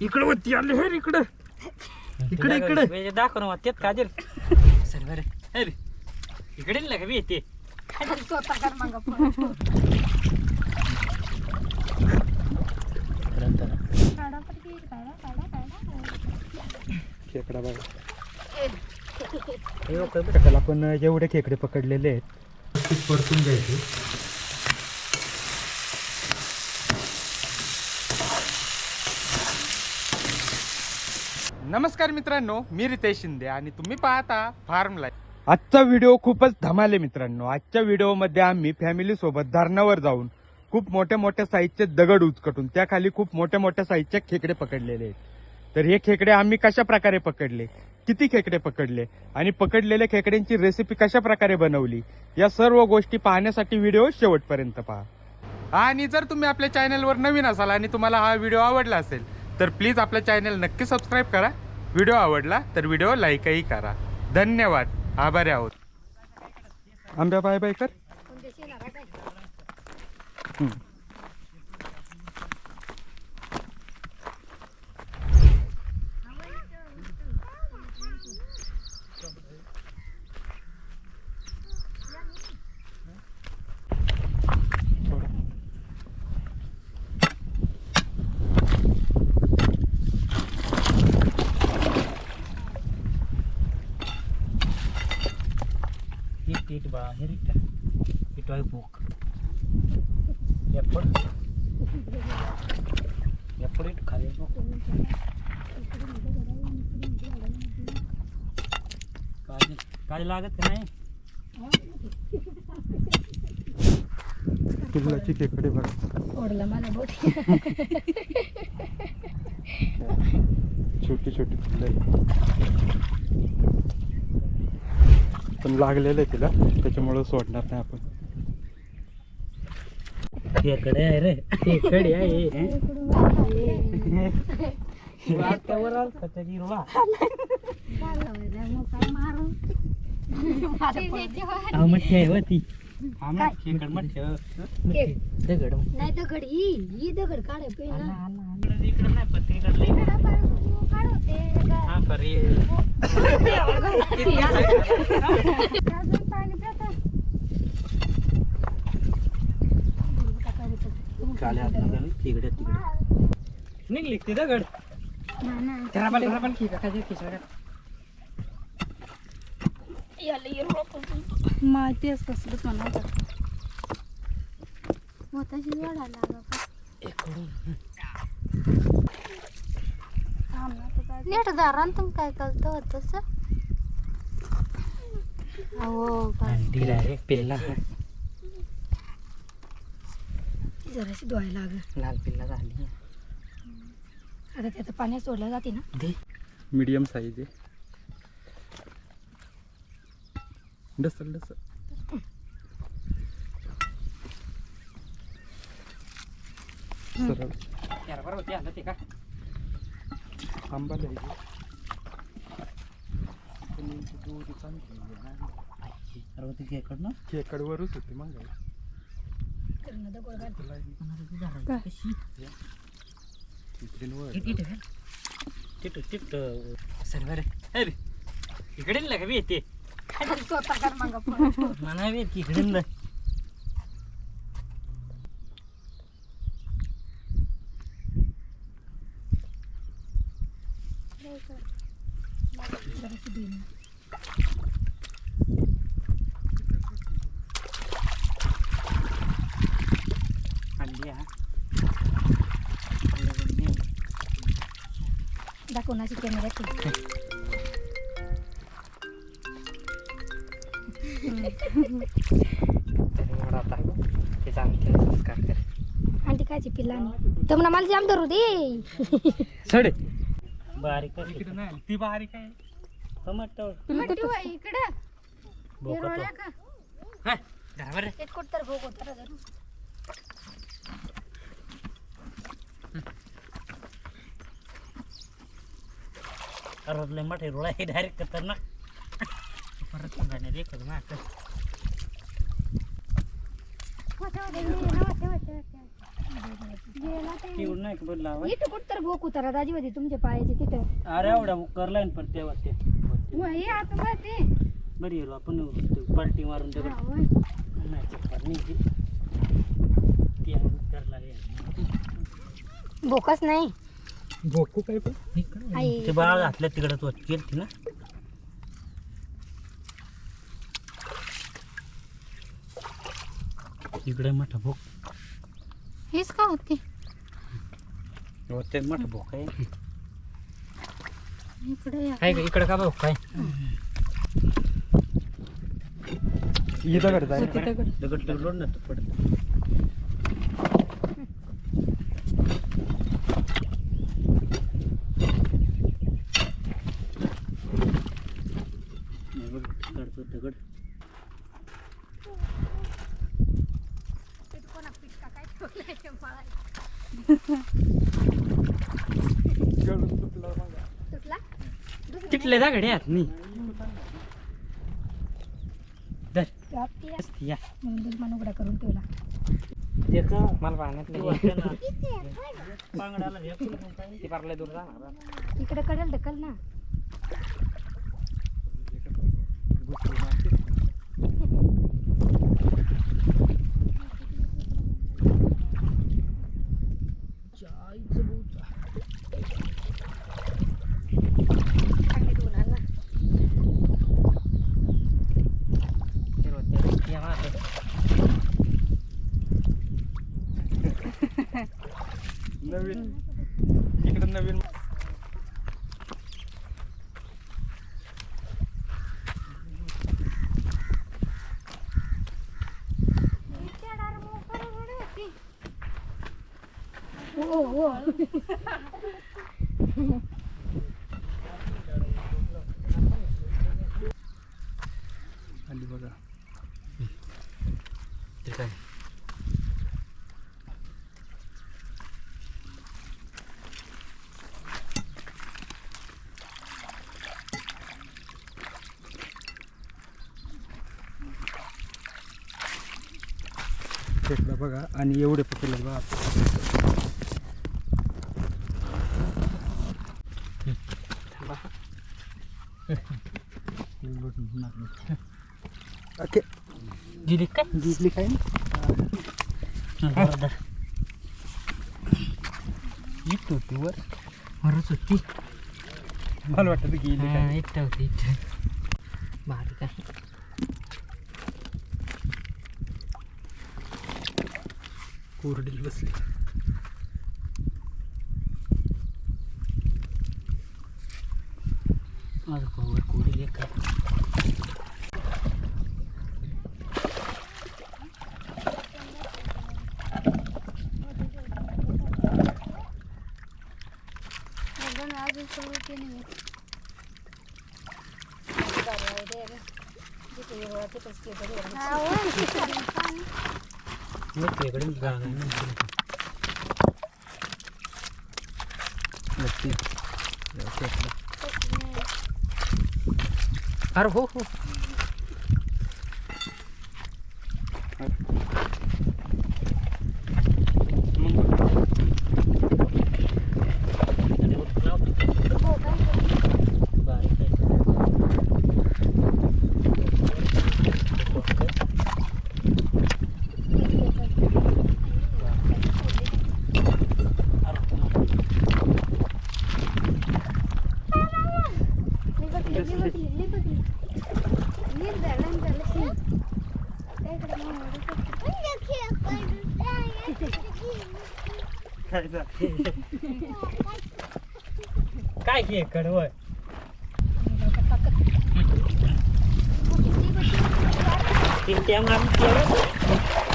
इकडे वरती आले हे रे इकडे. इकडे इकडे. दाखव ना तेच काजल. सर बरं. अरे इकडे ना का मी येते. खेकडा बघा. आपण एवढे खेकडे पकडलेले आहेत. परतून घ्यायचे नमस्कार मित्रांनो मी रितेश शिंदे आणि तुम्ही पाहता फार्म लाईफ आजचा व्हिडिओ खूपच धमाल मित्रांनो. आजच्या व्हिडिओमध्ये आम्ही फॅमिली सोबत धरणावर जाऊन खूप मोठ्या मोठ्या साईजचे दगड उचकटून त्याखाली खूप मोठ्या मोठ्या साईजचे खेकडे पकडलेले आहेत. तर हे खेकडे आम्ही कशा प्रकारे पकडले? किती खेकडे पकडले? आणि पकडलेल्या खेकड्यांची रेसिपी कशा प्रकारे बनवली? या सर्व गोष्टी पाहण्यासाठी व्हिडिओ शेवटपर्यंत पहा. आणि जर तुम्ही आपल्या चॅनलवर नवीन असाल आणि तुम्हाला हा व्हिडिओ आवडला असेल तर प्लीज आपल्या चॅनल नक्की सबस्क्राईब करा. व्हिडिओ आवडला तर व्हिडिओ लाईकही करा. धन्यवाद. आभारी आहोत. आंब्या बाय बाय कर. টিট বা হেরিটা এটাই পোক এরপর এরপর একটু খালি काज काज लागत नाही तुलाची केकडे बघ ओढला मला बोटी छोटी छोटी फुलं पण लागलेलं आहे तिला त्याच्यामुळं सोडणार नाही आपण. खेकडे आहे रे. खेकडे आहे. वाट्यावर आलता त्या हिरवा हा मच्छी आहे होती मग खेकड मच्छी. खेळ. दगड. नाही दगड. ही ही दगड काढाय पहिला. इकडं नाही पण हा काले हात तिकडे तिकडे. निघली ती दगड पण त्याला पण खिका खाली खिचड्या माहितीच कसलंच म्हणायचं. मोताची वाढायला लागलं. का? नीट दारान तुम काय करतो होतस अहो डायरेक्ट जराशी धुवायला लागल लाल पिल्ला झाली. आता त्याचं पाण्यात सोडलं जाते ना. दे. मीडियम साईज आहे. डसल डसल. सरळ. बरोबर ते आलं ते का? आंबा द्यायचे दोरी चांगली आहे. ना. अरे ते खेकड ना? खेकडवरच होते मग. इकडे का? मी येते? स्वतः कर मग आपण. म्हणा मी की इकडे ना जराशी धुईन. आणली हा दाखव ना अशी ठेव. आणि ती कायची तर म्हणा मला जाम धरू दे. सोड. बारीक इकडे नाही ती बारीक आहे. टमाटर इकडं बोकट हा बरं. एक कोट तर भोग होता अरे लय मोठे रोळा आहे डायरेक्ट खतरनाक. परत ना होते होते होते होते होते गेला ते तिकडून नाही का बदला इथं कुठं तर भोक उतारा दाजी होती तुमच्या पायाचे तिथं. अरे एवढा करलाय ना पण तेव्हा ते. मग हे आता बघ ते. बरी येलो आपण ते पलटी मारून दगड हा, होय. नाही चक्कर नाही ती ती एवढं करला हे. भोकच नाही. भोकू काय पण आई. ते बाळ घातलं तिकडं तो केलती ना इकडे मोठा भोक हेच का होते ते मोठा भोक आहे इकडे काय का इकडे का भोक काय इथं करताय दगड दगड लोड ना तो पडत हे बघ, तिकडचं दगड तुटला तिथले दगड यात मी या. उघडा करून ठेवला ते का मला पाण्यात बांगडाला हे फुलं पण काय? ते पारले दूर जाणार. इकडे कडेल ढकल ना चांगली धुवून आण ना. फिरवते. या मागं. नवीन इकडे नवीन हो हो आली बघा ते काय घेतलं बघा आणि एवढे पकडले बघा गेली काय दिसली काय बरोबर इथं होती वर वरच होती मला वाटतं की गेली हा, काय इथं होती इथं भारी काय कोरडी बसली माझं पावर कोडी एक अजून नाही अरे हो हो बारीक आहे. काय घे कडवळ.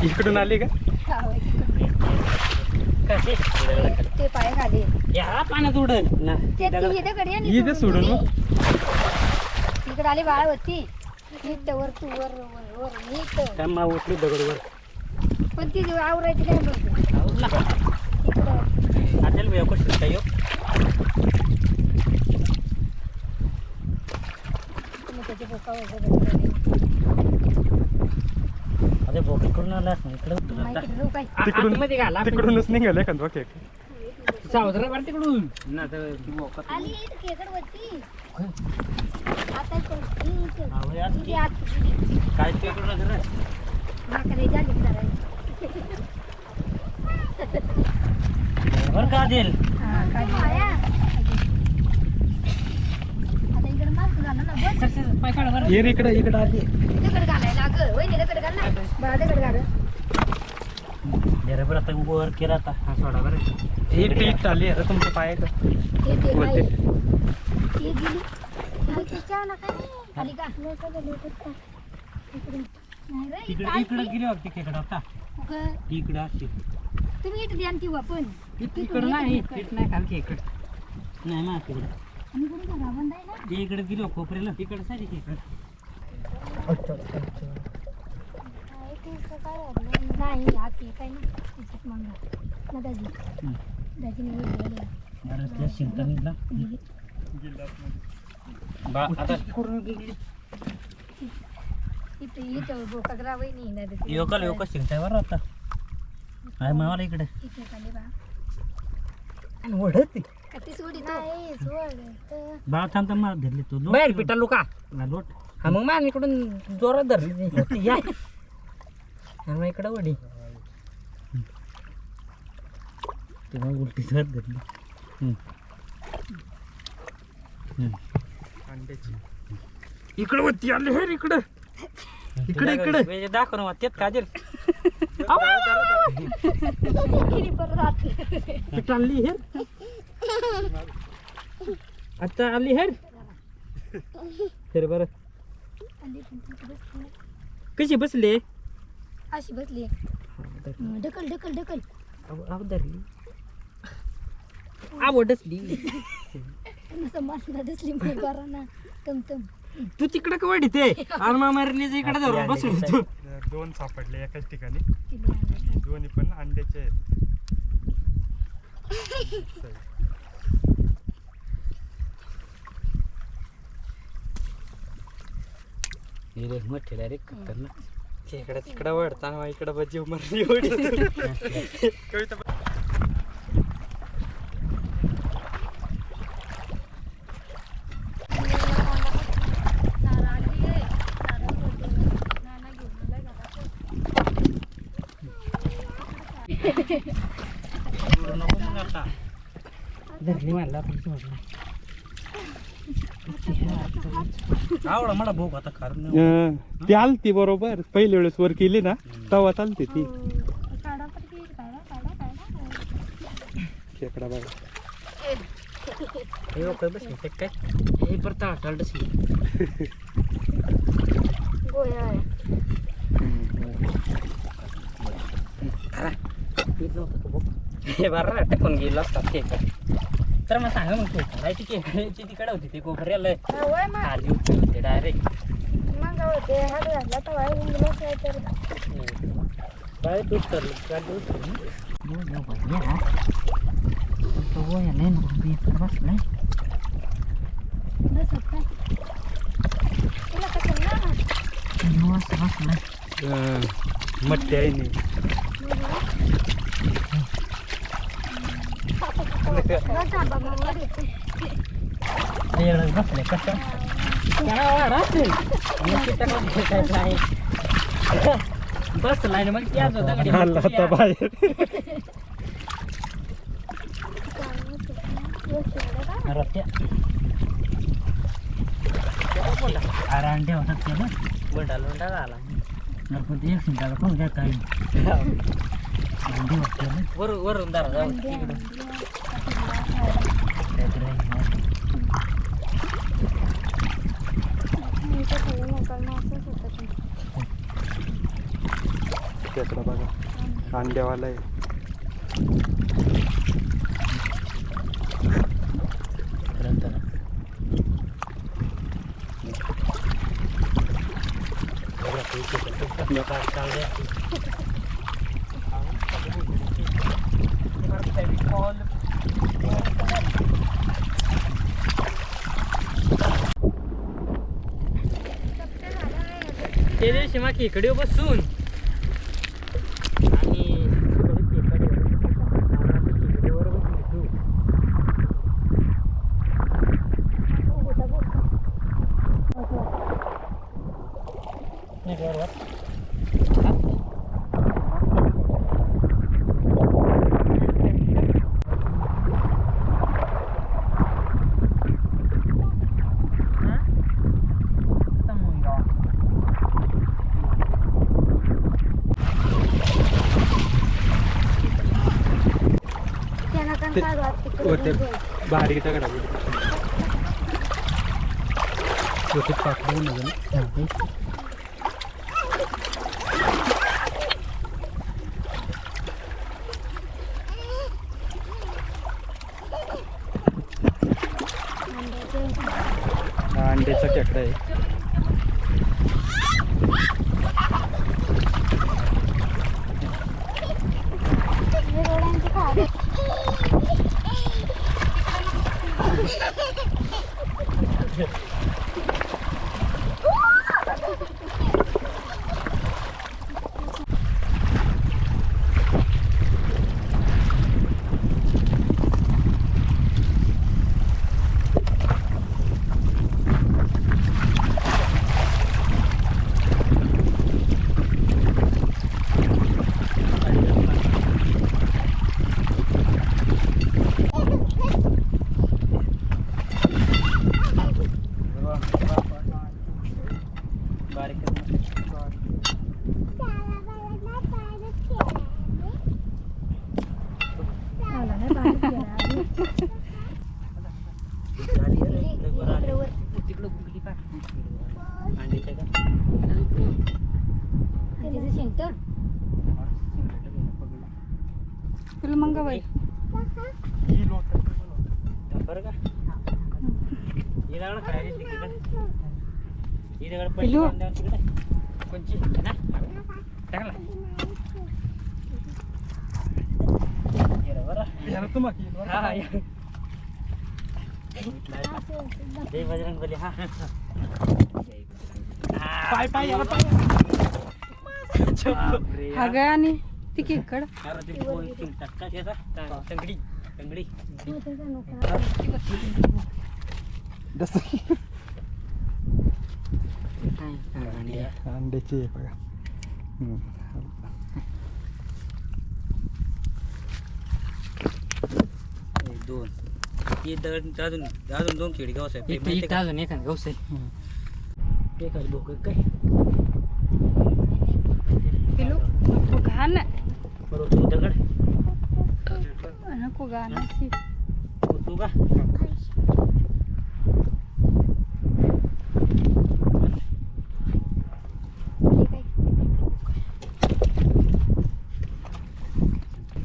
इकडून आली का? कसे ते पाय खाली. या पाण्यात उडल इथे सोडून मग. इकडे आली बाळ होती. नीट वर तू वर वर वर नीट. उठली दगडवर. पण ती आवरायची काय बोलते आवडला इकडं आtel मी ako shoot tayo तुम्ही त्याची बोका वगैरे अरे बोक इकडून आला इकडे माहिती ठेवू काय? तिकडून मध्ये घाला तिकडूनच निघाले ओके. सावधान मार तिकडून. ना तर ती बोका आली इथं खेकड वरती. ही. काय ते. बरं का हा, ना बस. पाय काढ बरं. ये इकडे इकडे आली दगड घालायला अगं. वहिनी दगड घाल ना. बा दगड घाल. जरा बरं आता वर केला आता. हा सोडा बरं. ही टीट आली हे ते. हे हा, रे, तिकडे इकडं इकडे. गेली बघ तिकडे आता. इकडे असते तुम्ही इथं ध्यान ठेवू आपण इकडे नाही इकडे. नाही खालची इकडे. नाही तिकडे. ना? ते इकडे गेलो कोपऱ्याला तिकडे काय ते सकाळी आलं. नाही काय ना दाजी दाजी नाही इथं इथं वहिनी नाही तर ती- योकाल बरं आता आहे मावाला इकडे इथे खाली बा ओढत नाही बाळ थांब थांब मार धरली तू बाहेर पिटा लोका. लोट हा मग मान इकडून जोरात धरली या. आणि मग इकडं वडी. तेव्हा उलटी हम्म. हम्म. अंड्याची. इकडं वरती आले हे इकडं. इकडे इकडे. दाखव ना तेच काजल आत इकडं आली हे आता आली हे तर बरं. इकडे. कशी बसले? अशी बसली. हं, ढकल ढकल ढकल. धरली बरा ना. तू तिकडं का वाढी ते? मारली इकडे धरून बसलो तू दोन सापडले एकाच ठिकाणी. दोन्ही पण अंड्याचे आहेत. मोठे डायरेक्ट खतरनाक. इकडे तिकडे वळताना इकडे बजी मारली कविता नारळ आणली आहे. नारळ होते. नाना घेऊन आलाय घरात. धरली म्हणला आवडा मला भोग आता कारण ती आलती बरोबर पहिल्या वेळेस वर केली ना तेव्हा चालते ती. काढा पण ती, काढा, काढा, काढा. खेकडा बघा हे ते काय हे परत आहे. हे बरं टाकून गेलो असतात केक तर मग सांगा मग तू करायची केकची तिकडे होती ते कोपऱ्याला होय मग. खाली उतरली होते डायरेक्ट मग होते. हात घातला तर वाई होऊन गेला काय तर. काय तू गाडी हा तो बसलाय मट्टी आहे नाही बसा बाबा, वर येते. वेळच बसले कसं बसलाय मग त्याच होता आला आता बाहेर. अरे अंडे होतात ते ना बंडा लोंडा गणपती एक कोण काही अंडे होते वरून वरून दारा जाऊ तिकडं काहीतरी आहे ना. खेकडा बघा अंड्यावाला आहे. ते दिवशी मग इकडे बसून आणि तिकडे खेकड्यावर- तिकडेवर बसली तू. ते- काढू आता तिकडे होते बघू. हो, बारीक दगडा होते पाकडं नजर अंड्याचे हा अंड्याचा खेकडा आहे हे रोडांचे खावे. आला नाही बारीक गेला आधी. इकडे वर. त्याचं शेंगतं. तुला मंगाबाई पिलू. जय बजरंग बली हा पाय पाय याला पाय हा ग आणि ती केकड तंगडी तंगडी हो, त्याचा नोकरा. अंड्याची आहे बघा हम्म. एक दोन हे दगड अजून अजून दोन खेळी गाव साहेब एक अजून एखाद गाव साहेब एखाद भोक काय पिलू नको घाण बरोबर तू दगड नको घाण अशी. तू तू का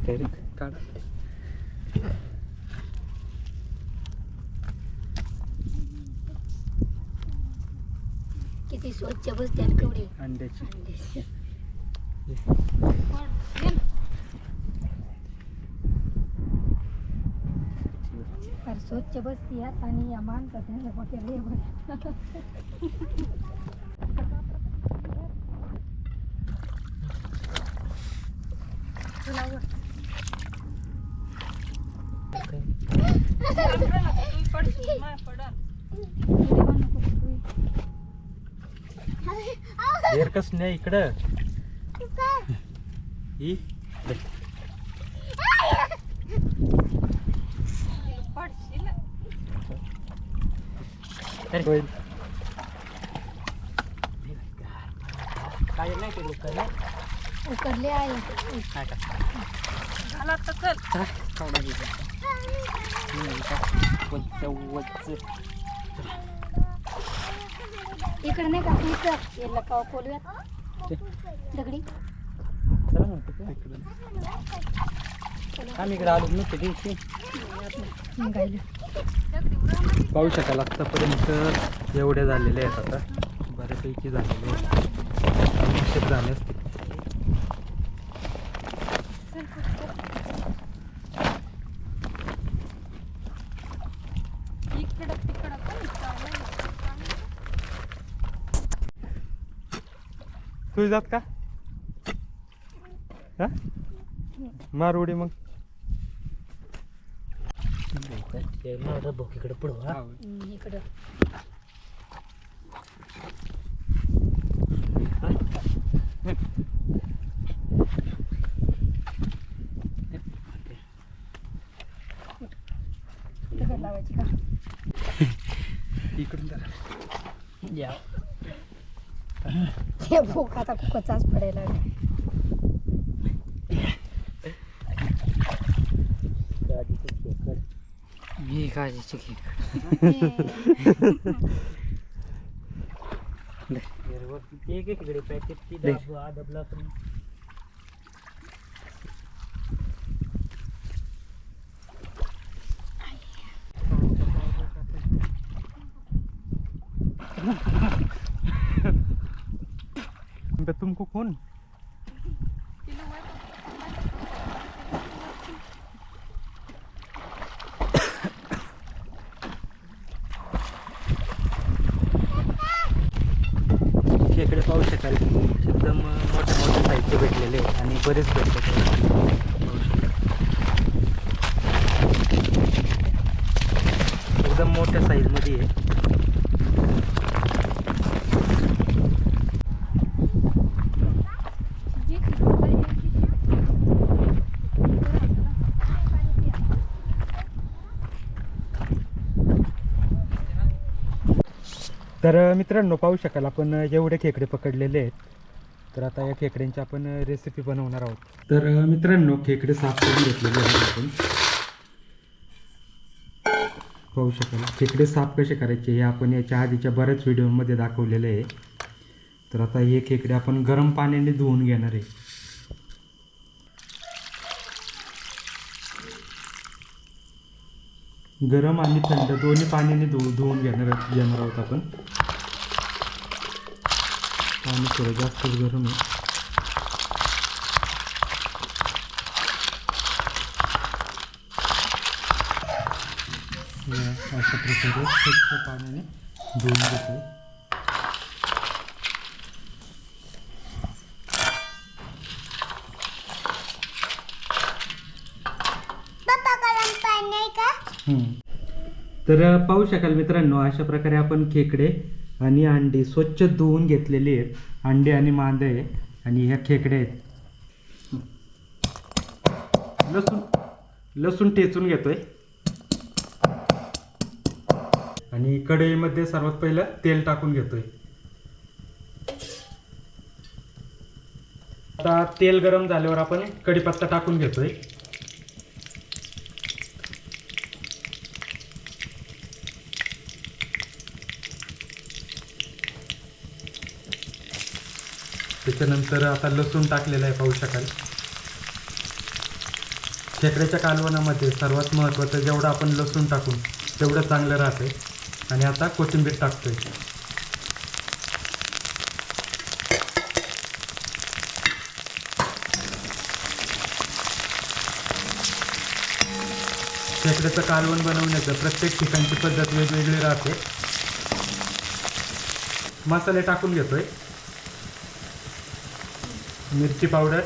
हे काय? काढ किती स्वच्छ बसते आणि केवढी? अंड्याची. अंड्याची. फार स्वच्छ बसती यात आणि या माणसाच्या पकडले कस नाही इकडं? काय नाही ते लोक उकडले आहे. घाल आता चल. इकडे नाही का? इथं याला का खोलूयात. दगडी. आम्ही इकडे आलो नव्हते दिवशी. पाहू शकाल आत्तापर्यंत एवढे झालेले आहेत आता. बऱ्यापैकी झालेले आहेत. झाले इकडं तिकडं पण चाललंय. तू जात का? हा? मार उडी मग. इकडे पुढं हा इकडं लावायची का इकडून जरा. या. ते भूक आता कचाच पडायला लागला. गाडीचं काळजीची घे एक इकडे पॅकेट ती तुमको कोण खेकडे पाहू शकाल एकदम मोठे मोठे साहित्य भेटलेले आणि बरेच भेटतात पाहू शकाल. एकदम मोठ्या साईजमध्ये आहे तर मित्रांनो पाहू शकाल आपण एवढे खेकडे पकडलेले आहेत. तर आता या खेकड्यांची आपण रेसिपी बनवणार आहोत. तर मित्रांनो खेकडे साफ करून घेतलेले आहेत आपण. पाहू शकाल खेकडे साफ कसे करायचे हे आपण याच्या आधीच्या बऱ्याच व्हिडिओमध्ये दाखवलेले आहे. तर आता हे खेकडे आपण गरम पाण्याने धुवून घेणार आहे. गरम आणि थंड दोन्ही पाण्याने धु धुवून घेणार घेणार आहोत आपण. पाणी थोडं जास्तच गरम आहे. अशा प्रकारे स्वच्छ पाण्याने धुवून घेतो पप्पा गरम पाणी आहे का तर पाहू शकाल मित्रांनो अशा प्रकारे आपण खेकडे आणि अंडी स्वच्छ धुवून घेतलेली आहेत. अंडे आणि मांदे आहे आणि ह्या खेकडे आहेत. लसूण लसूण ठेचून घेतोय. आणि कढईमध्ये सर्वात पहिलं तेल टाकून घेतोय. आता तेल गरम झाल्यावर आपण कढीपत्ता टाकून घेतोय. त्याच्यानंतर आता लसूण टाकलेलं आहे पाहू शकाल. खेकड्याच्या कालवणामध्ये सर्वात महत्त्वाचं जेवढं आपण लसूण टाकून तेवढं चांगलं राहते आणि आता कोथिंबीर टाकतोय. खेकड्याचं कालवण बनवण्याचं प्रत्येक ठिकाणची पद्धत वेगवेगळी राहते. मसाले टाकून घेतोय. मिरची पावडर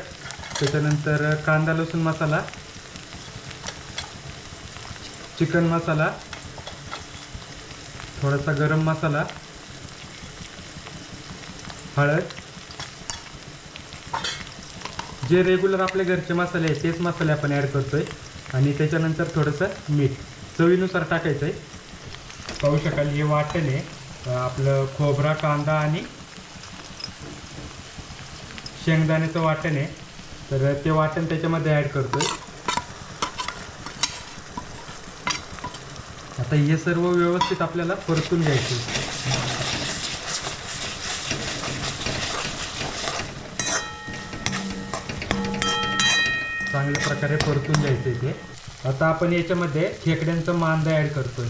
त्याच्यानंतर कांदा लसूण मसाला चिकन मसाला थोडासा गरम मसाला हळद. जे रेग्युलर आपले घरचे मसाले आहेत तेच मसाले आपण ॲड करतोय. आणि त्याच्यानंतर थोडंसं मीठ चवीनुसार टाकायचं आहे पाहू शकाल हे वाटण आहे. आपलं खोबरा कांदा आणि शेंगदाण्याचं वाटण आहे. तर ते वाटण त्याच्यामध्ये ॲड करतोय. आता हे सर्व व्यवस्थित आपल्याला परतून घ्यायचे. चांगल्या प्रकारे परतून घ्यायचे ते. आता आपण याच्यामध्ये खेकड्यांचं मांदा ॲड करतोय.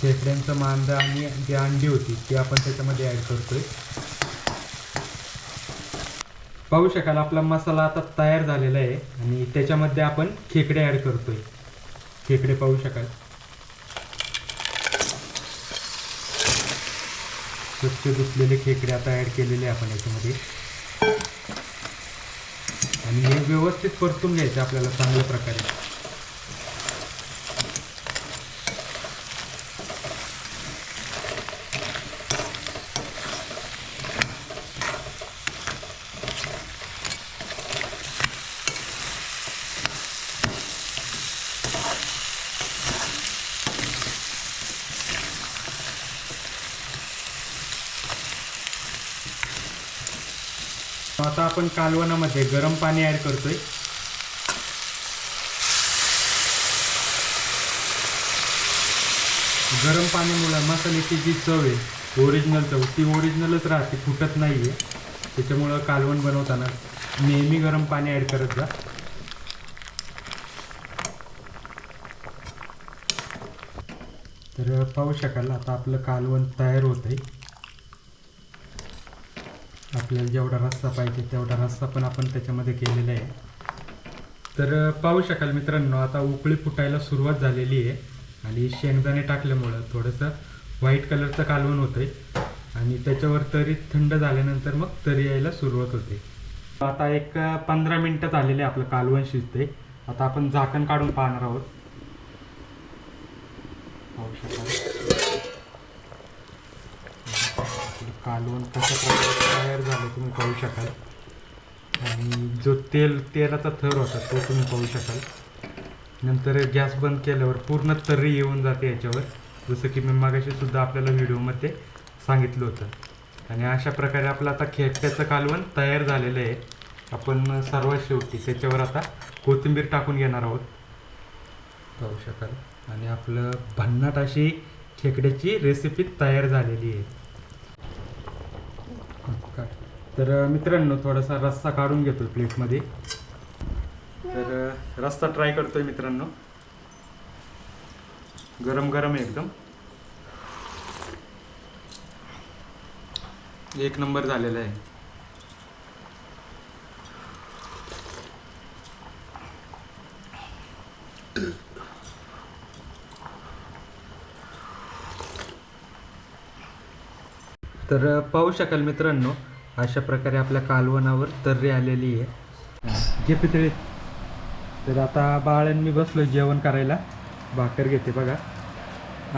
खेकड्यांचं मांदा आणि जी अंडी होती ती आपण त्याच्यामध्ये ॲड करतोय. पाहू शकाल आपला मसाला आता तयार झालेला आहे आणि त्याच्यामध्ये आपण खेकडे ॲड करतोय. खेकडे पाहू शकाल. स्वच्छ धुतलेले खेकडे आता ॲड केलेले आपण याच्यामध्ये. आणि हे व्यवस्थित परतून घ्यायचं आपल्याला चांगल्या प्रकारे. आता आपण कालवणामध्ये गरम पाणी ॲड करतोय. गरम पाण्यामुळं मसाल्याची जी चव आहे ओरिजिनल चव ती ओरिजिनलच राहते फुटत नाही आहे त्याच्यामुळं कालवण बनवताना नेहमी गरम पाणी ॲड करत जा. तर पाहू शकाल आता आपलं कालवण तयार होत आहे आपल्याला जेवढा रस्सा पाहिजे तेवढा रस्सा पण आपण त्याच्यामध्ये केलेला आहे. तर पाहू शकाल मित्रांनो आता उकळी फुटायला सुरुवात झालेली आहे आणि शेंगदाणे टाकल्यामुळं थोडंसं व्हाईट कलरचं कालवण होतं आहे आणि त्याच्यावर तरी थंड झाल्यानंतर मग तरी यायला सुरुवात होते. आता एक पंधरा मिनटं झालेले आपलं कालवण शिजते आता आपण झाकण काढून पाहणार आहोत. पाहू शकाल. कालवण कशा प्रकारे तयार झालं तुम्ही पाहू शकाल. आणि जो तेल तेलाचा थर होता तो तुम्ही पाहू शकाल. नंतर गॅस बंद केल्यावर पूर्ण तर्री येऊन जाते याच्यावर. जसं की मी मागाशीसुद्धा आपल्याला व्हिडिओमध्ये सांगितलं होतं. आणि अशा प्रकारे आपलं आता खेकड्याचं कालवण तयार झालेलं आहे. आपण सर्वात शेवटी त्याच्यावर आता कोथिंबीर टाकून घेणार आहोत. पाहू शकाल. आणि आपलं भन्नाट अशी खेकड्याची रेसिपी तयार झालेली आहे. तर मित्रांनो थोडासा रस्सा काढून घेतो प्लेटमध्ये. तर रस्ता रस्सा ट्राय करतोय मित्रांनो. गरम गरम आहे एकदम. एक नंबर झालेला आहे. तर पाहू शकाल मित्रांनो अशा प्रकारे आपल्या कालवणावर तर्री आलेली आहे. जे पितळे. तर आता बाळ आणि मी बसलो जेवण करायला. भाकर घेते बघा.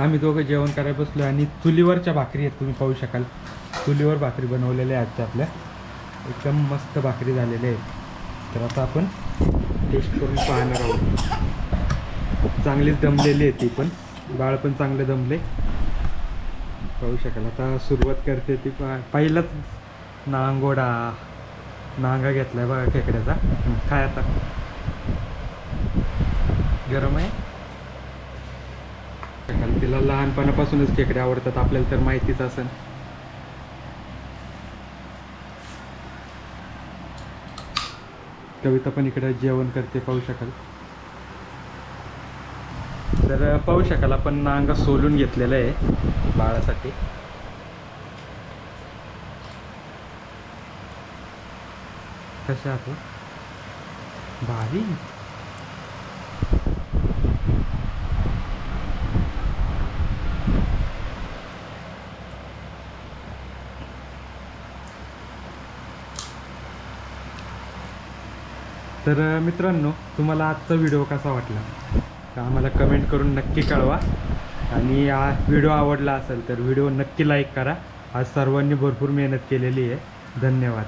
आम्ही दोघं जेवण करायला बसलो आणि चुलीवरच्या भाकरी आहेत तुम्ही पाहू शकाल. चुलीवर भाकरी बनवलेल्या आहेत त्या आपल्या. एकदम मस्त भाकरी झालेल्या आहेत. तर आता आपण टेस्ट करून पाहणार आहोत. चांगलीच दमलेली आहे ती पण. बाळ पण चांगले दमले पाहू शकाल. आता सुरुवात करते ती पा पहिलाच नांगोडा. नांगा घेतलाय बघा खेकड्याचा. काय आता? गरम आहे? तिला लहानपणापासूनच खेकडे आवडतात आपल्याला तर माहितीच असेल. कविता पण इकडे जेवण करते पाहू शकाल. तर पाहू शकाल आपण नांगा सोलून घेतलेला आहे बाळासाठी. कशा आहात हो? भारी. तर मित्रांनो तुम्हाला आजचा व्हिडिओ कसा वाटला? तर आम्हाला कमेंट करून नक्की कळवा. आणि हा व्हिडिओ आवडला असेल तर व्हिडिओ नक्की लाईक करा. आज सर्वांनी भरपूर मेहनत केलेली आहे. धन्यवाद.